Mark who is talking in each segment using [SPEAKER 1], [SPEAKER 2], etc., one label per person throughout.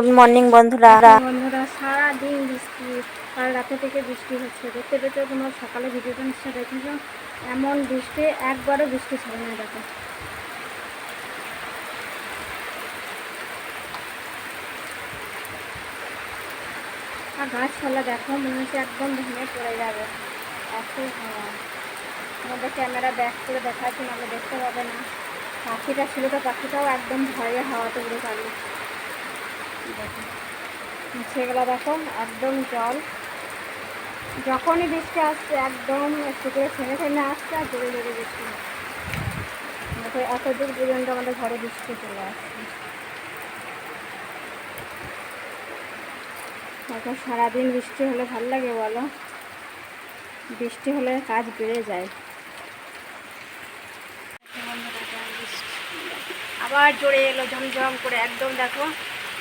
[SPEAKER 1] Good morning, বন্ধুরা।
[SPEAKER 2] বন্ধুরা, সারাদিন বৃষ্টি, কাল রাতে থেকে বৃষ্টি হচ্ছে। দেখতে পেতে তোমার সকালে ভিডিওটা নিশ্চয় দেখেছ। এমন বৃষ্টি, একবারও বৃষ্টি ছিল না দেখো। আর গাছপালা দেখো, মনে হচ্ছে একদম ভেঙে পড়ে যাবে। এত আমাদের ক্যামেরা ব্যাক করে দেখাচ্ছি, নাহলে দেখতে পাবে না। পাখিটা ছিল তো, পাখিটাও একদম ভয়ে হাওয়াতে উড়ে পারল সেগুলো দেখো, একদম জল। যখনই বৃষ্টি আসছে, একদম একটু করে থেমে আসছে আর জোরে জোরে বৃষ্টি হচ্ছে। এত দূর পর্যন্ত আমাদের ঘরে বৃষ্টি চলে আসছে। দেখো, সারাদিন বৃষ্টি হলে ভালো লাগে বলো? বৃষ্টি হলে কাজ বেড়ে যায়। আবার জোরে এলো, ঝমঝম করে। একদম দেখো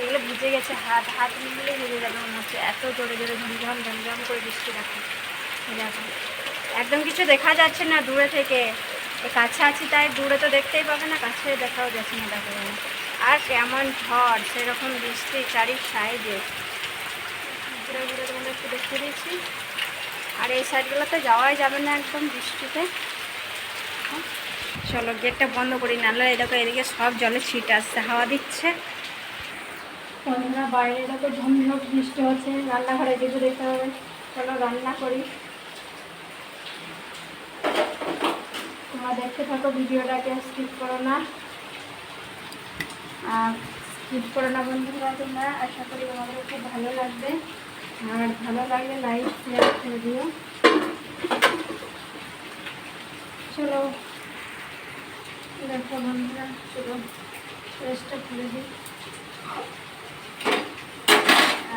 [SPEAKER 2] এগুলো বুঝে গেছে, হাত হাত মিলে বুঝে যাবে মনে হচ্ছে। এত জোরে জোরে ঝমঝম ঝমঝম করে বৃষ্টি এই একদম কিছু দেখা যাচ্ছে না দূরে থেকে। কাছে আছি তাই দূরে তো দেখতেই পাবে না, কাছে দেখাও যাচ্ছে না দেখো। আর কেমন ঝড়, সেরকম বৃষ্টি চারি সাইডে। ঘুরে ঘুরে তোমাদের একটু দেখতে দিচ্ছি আর এই সাইডগুলোতে যাওয়াই যাবে না একদম বৃষ্টিতে। চলো, গেটটা বন্ধ করি, নাহলে দেখো, এদিকে সব জলে ছিট আসছে, হাওয়া দিচ্ছে। বন্ধুরা বাইরে দেখো ঝমঝম বৃষ্টি হচ্ছে, রান্নাঘরে যেতে দেখতে হবে, চলো রান্না করি। তোমরা দেখতে থাকো ভিডিওটাকে স্কিপ করো না। আর স্কিপ করো না বন্ধুরা তোমরা। আশা করি তোমাদের খুব ভালো লাগবে। আর ভালো লাগলে লাইক শেয়ার করে দিও। চলো, দেখো বন্ধুরা, চলো রেস্টটা খুলে দিই।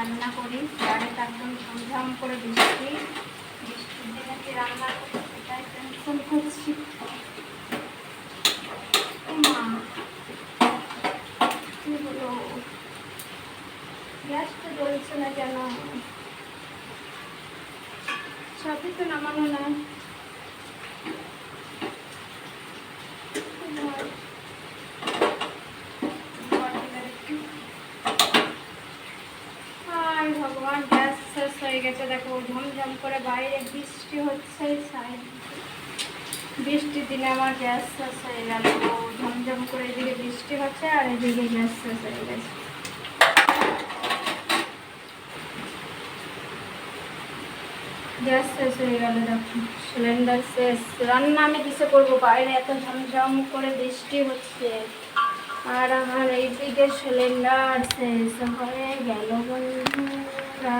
[SPEAKER 2] রান্না করি। বাইরেটা একদম ঝমঝম করে বৃষ্টি। বৃষ্টির দিনে রান্না করব সেটাই টেনশন করছি ও মা, কি হলো জ্বলছে না কেন? সবই তো নামানো না হায় ভগবান গ্যাস শেষ হয়ে গেছে, দেখো, ঝমঝম করে বাইরে বৃষ্টি হচ্ছে বৃষ্টির দিনে আমার গ্যাস শেষ হয়ে গেল। ঝমঝম করে এদিকে বৃষ্টি হচ্ছে আর এদিকে গ্যাস শেষ হয়ে গেছে। গ্যাস শেষ হয়ে গেল, দেখো, সিলিন্ডার শেষ। রান্না আমি কিসে করব? বাইরে এত ঝমঝম করে বৃষ্টি হচ্ছে। আর আমার এইদিকে সিলিন্ডার শেষ হয়ে গেল বন্ধুরা।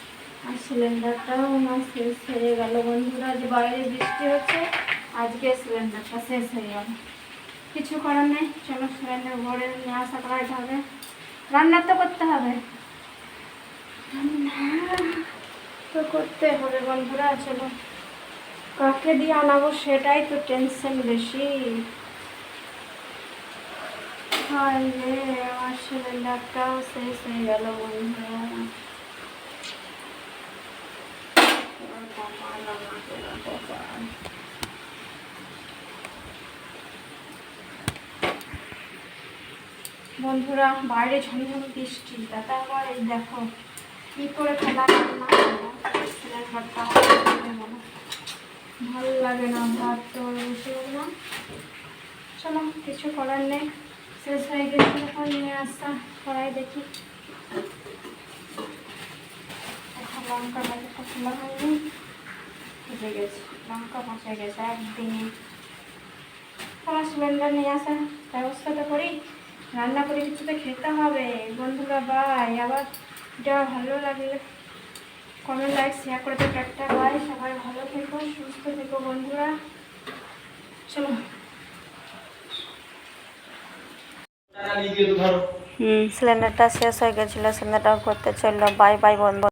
[SPEAKER 2] আর সিলিন্ডারটাও আমার শেষ হয়ে গেল। বন্ধুরা যে বাইরে বৃষ্টি হচ্ছে, আজকে সিলিন্ডারটা শেষ হয়ে গেল। কিছু করার নেই, চলো সিলিন্ডার ভরে নিয়ে আসা করাইতে হবে। রান্না তো করতে হবে। রান্না তো করতে হবে বন্ধুরা, চলো। কাকে দিয়ে আনাবো সেটাই তো টেনশন বেশি। হায় আমার সিলিন্ডারটাও শেষ হয়ে গেল বন্ধুরা। বন্ধুরা, বাইরে ঝমঝম বৃষ্টি। দাদা আবার এই দেখো, কি করে খেলা ভালো লাগে না ভাত তো বসে না। চলো, কিছু করার নেই। শেষ হয়ে গেছে এখন, নিয়ে আসা, করাই দেখি। এখন লঙ্কা বাজারটা খোলা হয়নি। লঙ্কা পচে গেছে, একদিনে তোমার সিলিন্ডার নিয়ে আসার ব্যবস্থাটা করি, রান্না করে কিছু তো খেতে হবে। বন্ধুরা বাই আবার যা ভালো লাগলে কমেন্ট লাইক শেয়ার করে দেবে একটা বাই সবাই ভালো থেকো, সুস্থ থেকো বন্ধুরা। চলো।
[SPEAKER 1] সিলিন্ডারটা শেষ হয়ে গেছিল সিলিন্ডারটা করতে চলল। বাই বাই বন্ধু।